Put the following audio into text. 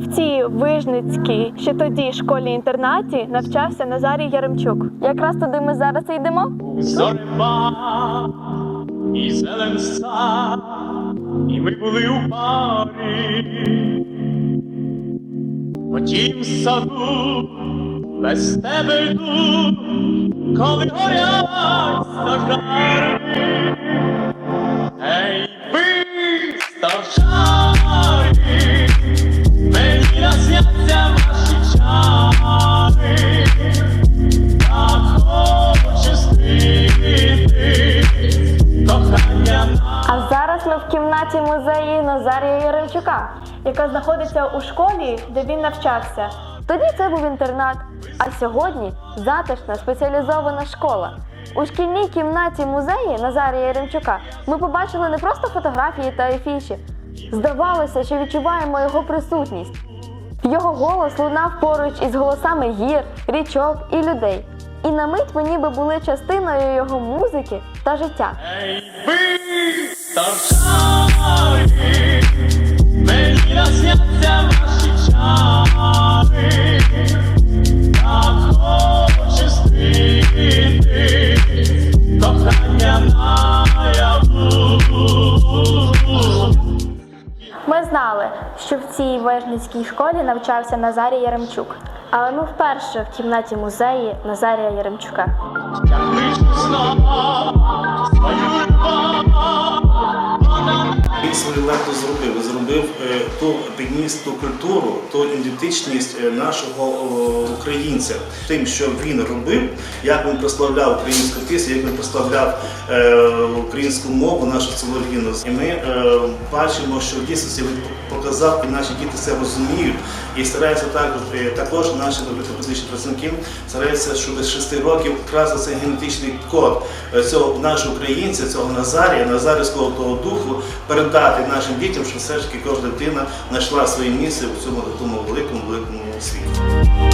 в цій вижницькій ще тоді школі-інтернаті навчався Назарій Яремчук. Якраз туди ми зараз і йдемо. Зорема і зелен сад, і ми були у парі. Потім саду без тебе йду, коли горять стожари. Ей, ви, стожари, кімнаті музею Назарія Яремчука, яка знаходиться у школі, де він навчався. Тоді це був інтернат, а сьогодні затишна спеціалізована школа. У шкільній кімнаті музею Назарія Яремчука ми побачили не просто фотографії та афіші. Здавалося, що відчуваємо його присутність. Його голос лунав поруч із голосами гір, річок і людей. І на мить ми ніби були частиною його музики та життя. Ей, ви, що в цій вижницькій школі навчався Назарій Яремчук. Але ми вперше в кімнаті музеї Назарія Яремчука. Він свою зробив, зробив е, ту підніс ту культуру, ту ідентичність е, нашого українця, тим, що він робив, як він прославляв українську пісню, як він прославляв е, українську мову, нашу солов'їну. І ми бачимо, що в дійсності він показав, і наші діти це розуміють. І стараються також, також наші педагогічні працівники стараються, щоб з 6 років вкрасти цей генетичний код цього нашого українця, цього Назарія, Назарівського того духу, передати нашим дітям, що все ж таки кожна дитина знайшла своє місце в цьому великому великому світі.